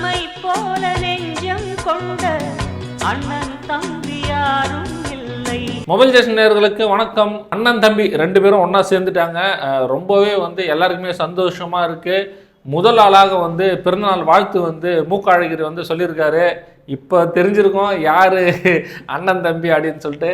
உம்மை போல நெஞ்சம் கொண்ட அண்ணன் தம்பி யாரும் மொபைல் ஸ்டேஷன் நேர்களுக்கு வணக்கம். அண்ணன் தம்பி ரெண்டு பேரும் ஒன்றா சேர்ந்துட்டாங்க. ரொம்பவே வந்து எல்லாருக்குமே சந்தோஷமாக இருக்குது முதல் ஆளாக வந்து பிறந்தநாள் வாழ்த்து வந்து மூக்க அழகிரி வந்து சொல்லியிருக்காரு. இப்போ தெரிஞ்சிருக்கோம் யார் அண்ணன் தம்பி அப்படின்னு சொல்லிட்டு.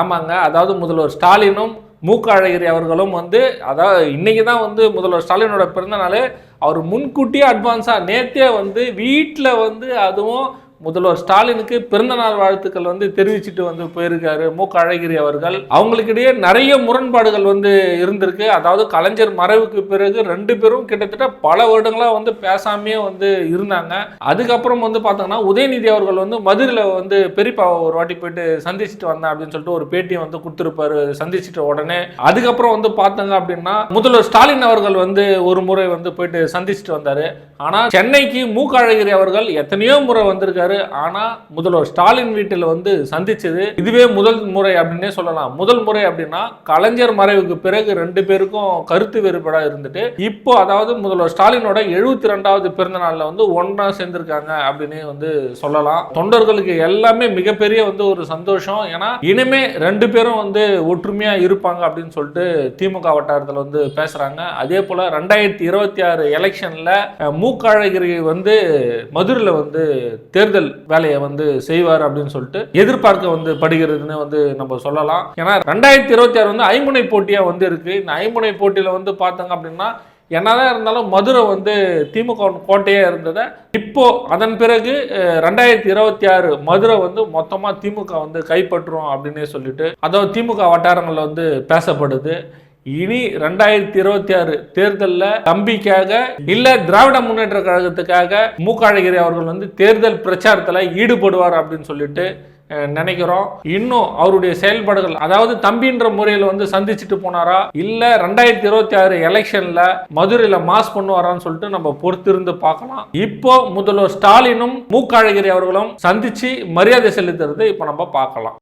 ஆமாங்க. அதாவது முதல்வர் ஸ்டாலினும் மூக்க அழகிரி அவர்களும் வந்து அதாவது இன்றைக்கி தான் வந்து முதல்வர் ஸ்டாலினோட பிறந்தநாள் அவர் முன்கூட்டியே அட்வான்ஸாக நேற்றே வந்து வீட்டில் வந்து அதுவும் முதல்வர் ஸ்டாலினுக்கு பிறந்தநாள் வாழ்த்துக்கள் வந்து தெரிவிச்சிட்டு வந்து போயிருக்காரு. மு. க. அழகிரி அவர்கள். அவங்களுக்கிடையே நிறைய முரண்பாடுகள் வந்து இருந்திருக்கு. அதாவது கலைஞர் மறைவுக்கு பிறகு ரெண்டு பேரும் கிட்டத்தட்ட பல வருடங்களாக வந்து பேசாமையே வந்து இருந்தாங்க. அதுக்கப்புறம் வந்து பார்த்தோங்கன்னா உதயநிதி அவர்கள் வந்து மதுரையில் வந்து பெரியப்பாவை ஒரு வாட்டி போயிட்டு சந்திச்சுட்டு வந்தேன் அப்படின்னு சொல்லிட்டு ஒரு பேட்டியை வந்து கொடுத்துருப்பாரு. சந்திச்சிட்ட உடனே அதுக்கப்புறம் வந்து பார்த்தாங்க அப்படின்னா முதல்வர் ஸ்டாலின் அவர்கள் வந்து ஒரு முறை வந்து போயிட்டு சந்திச்சுட்டு வந்தார். ஆனால் சென்னைக்கு மு. க. அழகிரி அவர்கள் எத்தனையோ முறை வந்திருக்காரு. ஆனா முதல்வர் ஸ்டாலின் வீட்டில் வந்து சந்திச்சது இதுவே முதல் முறை அப்படின்னே சொல்லலாம். முதல் முறை அப்படின்னா கலைஞர் மறைவுக்கு பிறகு ரெண்டு பேருக்கும் கருத்து வேறுபாடா இருந்துட்டு இப்போ அதாவது முதல்வர் ஸ்டாலினோட எழுபத்தி ரெண்டாவது பிறந்த நாள்ல வந்து ஒன்றா சேர்ந்திருக்காங்க அப்படின்னு வந்து சொல்லலாம். தொண்டர்களுக்கு எல்லாமே மிகப்பெரிய வந்து ஒரு சந்தோஷம். ஏன்னா இனிமே ரெண்டு பேரும் வந்து ஒற்றுமையா இருப்பாங்க அப்படின்னு சொல்லிட்டு திமுக வட்டாரத்தில் வந்து பேசுறாங்க. அதே போல ரெண்டாயிரத்தி இருபத்தி ஆறு எலெக்ஷன்ல மூக்கழகிரி வந்து மதுரையில் வந்து தேர்தல் வேலையை வந்து செய்வார் அப்படின்னு சொல்லிட்டு எதிர்பார்க்க வந்து படுகிறதுன்னு வந்து நம்ம சொல்லலாம். ஏன்னா ரெண்டாயிரத்தி இருபத்தி ஆறு வந்து ஐம்புனை போட்டியா வந்து இருக்கு. இந்த ஐம்புனை போட்டியில வந்து பார்த்தாங்க அப்படின்னா என்னதான் இருந்தாலும் மதுரை வந்து திமுக கோட்டையே இருந்ததை இப்போ அதன் பிறகு ரெண்டாயிரத்தி இருபத்தி ஆறு மதுரை வந்து மொத்தமாக திமுக வந்து கைப்பற்றும் அப்படின்னே சொல்லிட்டு அதாவது திமுக வட்டாரங்களில் வந்து பேசப்படுது. இனி ரெண்டாயிரத்தி இருபத்தி ஆறு தேர்தலில் தம்பிக்காக இல்ல திராவிட முன்னேற்ற கழகத்துக்காக மு அழகிரி அவர்கள் வந்து தேர்தல் பிரச்சாரத்தில் ஈடுபடுவார் அப்படின்னு சொல்லிட்டு நினைக்கிறோம். இன்னும் அவருடைய செயல்பாடுகள் அதாவது தம்பின்ற முறையில் வந்து சந்திச்சுட்டு போனாரா? இல்ல ரெண்டாயிரத்தி இருபத்தி ஆறு எலெக்ஷன்ல மதுரையில மாஸ் பண்ணுவாரான்னு சொல்லிட்டு நம்ம பொறுத்திருந்து பார்க்கலாம். இப்போ முதல்வர் ஸ்டாலினும் மு அழகிரி அவர்களும் சந்திச்சு மரியாதை செலுத்துறது இப்போ நம்ம பார்க்கலாம்.